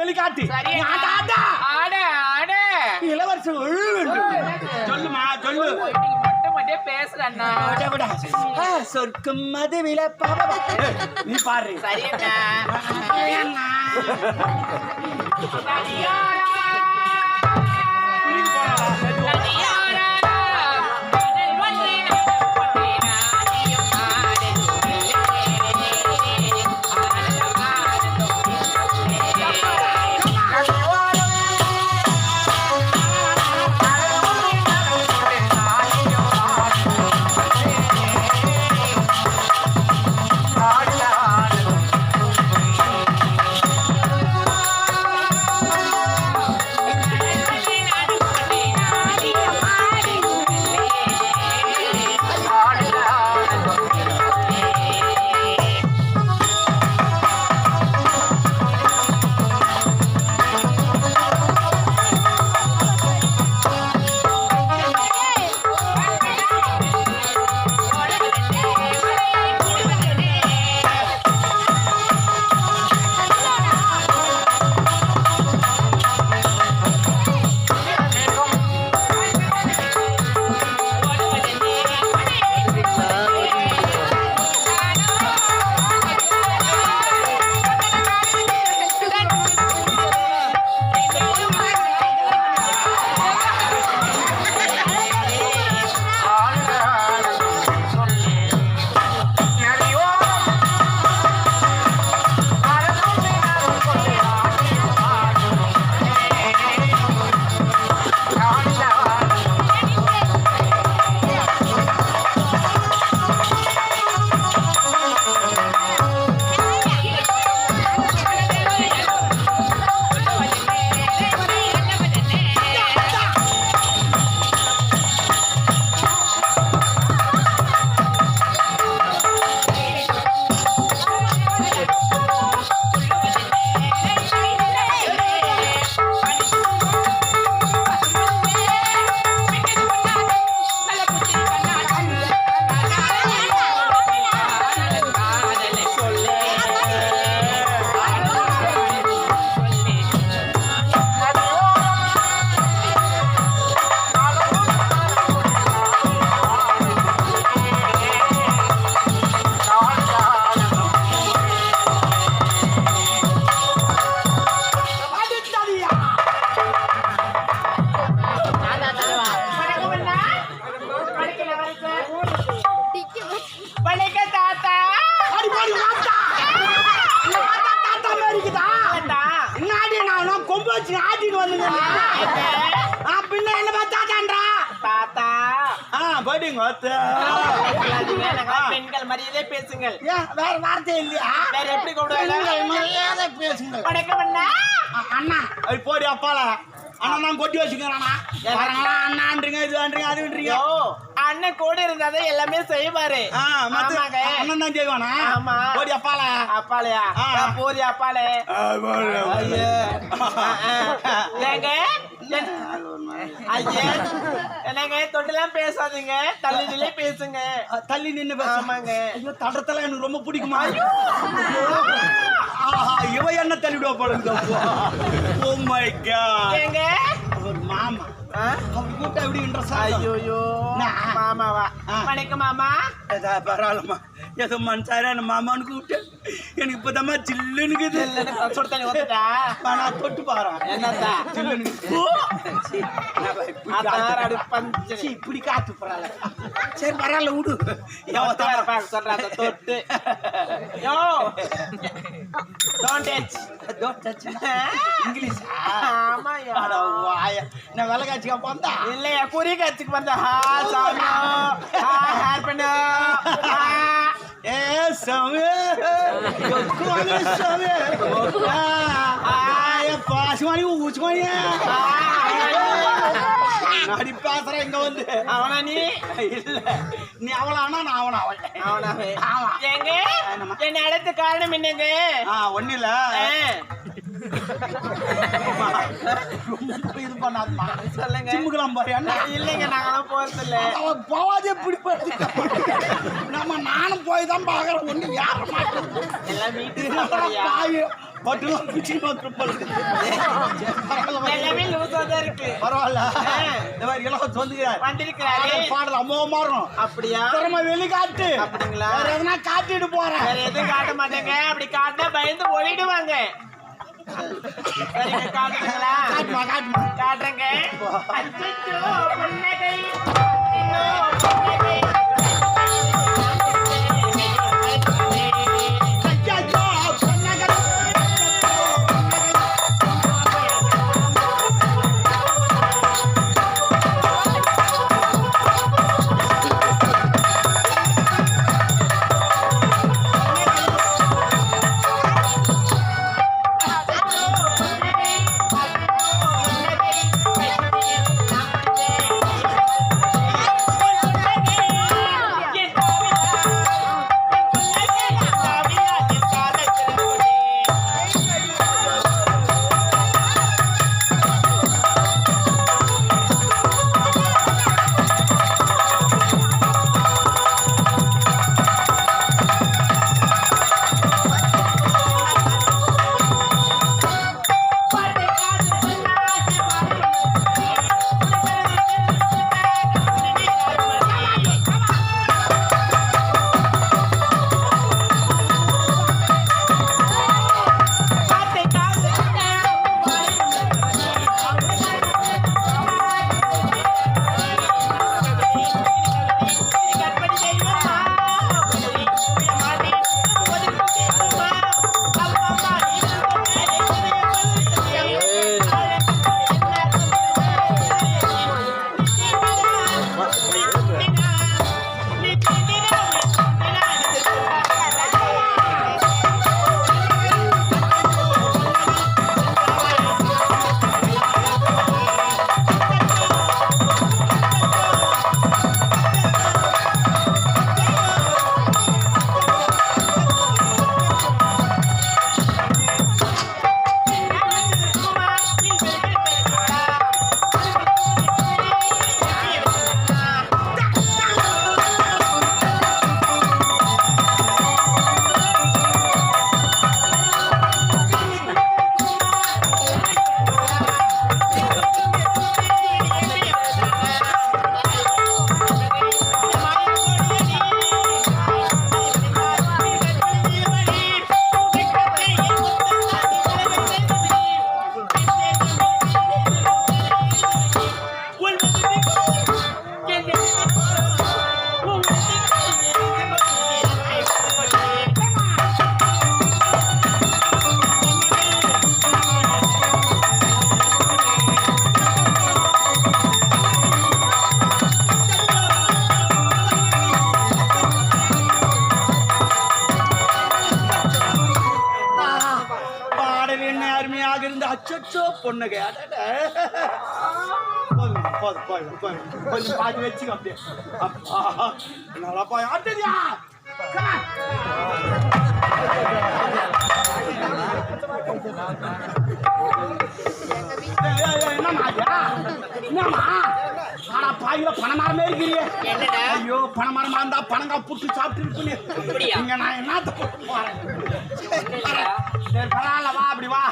வெளிக்காட்டி. இளவரசர். சொல்லுமா சொல்லு. சொர்க்கம் அது நீ பாரு. சரி பின்ன என்ன பார்த்தா தாத்தான்றா? தாத்தா. ஆ. பெண்கள் மரியாதை பேசுங்கள். ஏன், வேற வார்த்தை இல்லையா? வேற எப்படி கூப்பிடுவாங்க மரியாதை பேசுங்க வணக்கம் அண்ணா. அண்ணா போடி அப்பால அண்ணா நான் கொட்டி வச்சுக்கிறேண்ணா வரங்களா அண்ணான்றீங்க இதுன்றீங்க அதுன்றீங்க ஐயோ அண்ணன் கூட இருந்தாதான் எல்லாமே செய்வாரு. அண்ணன் தான் செய்வானா? ஆமா. போடி அப்பால அப்பாலையா போறி அப்பாலே. ஏங்க என்னங்க தொட்டெல்லாம் பேசாதீங்க. தள்ளி நிலை பேசுங்க. தள்ளி நின்னு பேச. ஆமாங்க. ஐயோ தடத்தெல்லாம் எனக்கு ரொம்ப பிடிக்குமா? இவ என்ன தள்ளிவிடுவா போடுங்க ஓ மை காட் ஏங்க? ஒரு மாமா? அவர் கூப்பிட்டா எப்படி இன்ட்ரெஸ்ட் நான். மாமாவா. வணக்கம் மாமா. பரவாயில்லம்மா. ஏதோ மனசார மாமான்னு கூப்பிட்டு எனக்கு இப்போதாம்மா ஊத்துட்டா நான் தொட்டு பாறேன்! சீ, நான் இப்படி காத்து- பரவாயில்ல சரி பரவாயில்ல விடு பாக்க சொல்றாங்க, தொட்டு. யோ! Touch. Don't touch me. English ஆமாய்யா. அட வாய. நான் விலை காட்சிக்கா போந்தா இல்லையா, குறி கட்சிக்கு வந்த ஹா சாமி ஹா ஹேர் பண்ணு ஹா. ஏ சாமி கொக்குவானி சாமி ஆய பாசுவானி ஊச்சுவானி நடி பேசுற இங்க வந்து அவனா நீ இல்ல நீ அவளானா நான் அவனா அவன் அவனாவே ஆமா. எங்க என்ன அடுத்த காரணம் என்னங்க? ஒண்ணு இல்ல நம்ம நானும் போய் தான் பாக்குறேன் ஒண்ணு யார மாட்டேன் பட்டுலாம் தான் இருக்கு. பரவாயில்ல. இந்த மாதிரி இலவசம் வந்துக்கிறார் வந்திருக்கிறாரு. பாடல் அம்மா மாறும். அப்படியா? திறமை வெளிக்காட்டு. அப்படிங்களா? வேற எதனா காட்டிட்டு போறேன். வேற எதுவும் காட்ட மாட்டேங்க. அப்படி காட்டினா பயந்து ஓடிடுவாங்க சரிங்க காட்டுங்களா காட்டுமா காட்டுமா அச்சச்சோ பொண்ணுங்க. போதும், போதும், போதும், போதும். கொஞ்சம் பாதி வச்சுக்க அப்படியே. அப்பா, நல்லா போய் ஆட்டுதியா பணமரமே இருக்கிறீங்க என்னடா? ஐயோ பணமரமா இருந்தா பணங்கா புட்டு சாப்பிட்டு? இருப்பீங்க இங்க நான் என்னத்த போறேன்? சரி பரவாயில்ல வா அப்படி வா.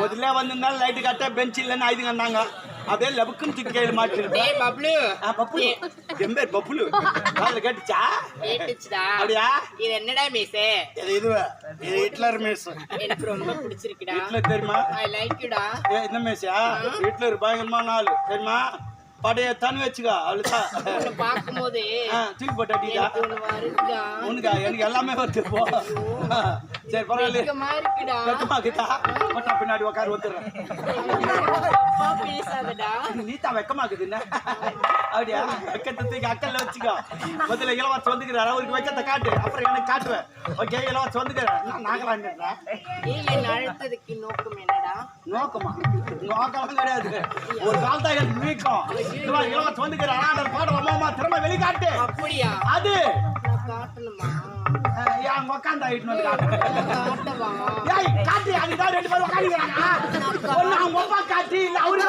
முதல்ல வந்திருந்தாலும் லைட்டு கட்ட பெஞ்ச் இல்லைன்னு அதே லபுக்குன்னு தூக்கி கையில் மாட்டிருப்பேன் டேய் பப்ளு. பப்புலு. என் பேர் பப்புலு. காதில் கேட்டுச்சா? கேட்டுச்சுடா. அப்படியா? இது என்னடா மீசு? இது இது இது ஹிட்லர் மேஸ் எனக்கு ரொம்ப பிடிச்சிருக்குடா. ஹிட்லர் தெரியுமா? ஐ லைக் யூடா ஏ இந்த மேஸா ஹிட்லர் பயங்கரமான ஆள். தெரியுமா? படைய தனி வச்சுக்கோ அவ்வளோதான் உன்னை பார்க்கும்போது தூக்கி போட்டு அடிக்கா எனக்கு வருதுடா. உனக்கா? எனக்கு எல்லாமே வருது போ. சரி பரவாயில்ல. பின்னாடி உட்காரு வந்துடுறேன் அப்பா பேசாதடா. நீ தான் வெக்கமா இருக்குது என்ன? அப்படியா? வெக்கத்தை தூக்கி அக்கல்ல வச்சுக்கோ. முதல்ல இளவரசு வந்துக்கிறாரு. அவருக்கு வெக்கத்தை காட்டு. அப்புறம் எனக்கு காட்டுவேன். ஓகே இளவரசு ஏய் என் அழுத்ததுக்கு நோக்கம் என்னடா? நோக்கமா? நோக்கம் கிடையாது. ஒரு கால் தான் எனக்கு இவன் இளவரசு வந்துக்கிறான் ஆடல் பாடல் அம்மா திறமை வெளிக்காட்டு. அப்படியா? அது. காட்டணுமா? அஹ், என் உக்காந்தா இட்டுன்னு காட்டு அதுதான் ரெண்டு பேரும் உட்காந்துக்கிறாங்க ஒண்ணு அவங்க அப்பா காட்டி இல்ல அவரு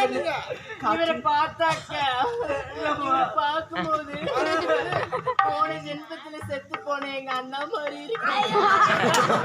கேட்டீங்க இவரை பார்த்தாக்க பார்க்கும்போது போன ஜென்மத்துல செத்து போன எங்க அண்ணா மாதிரி இருக்கு.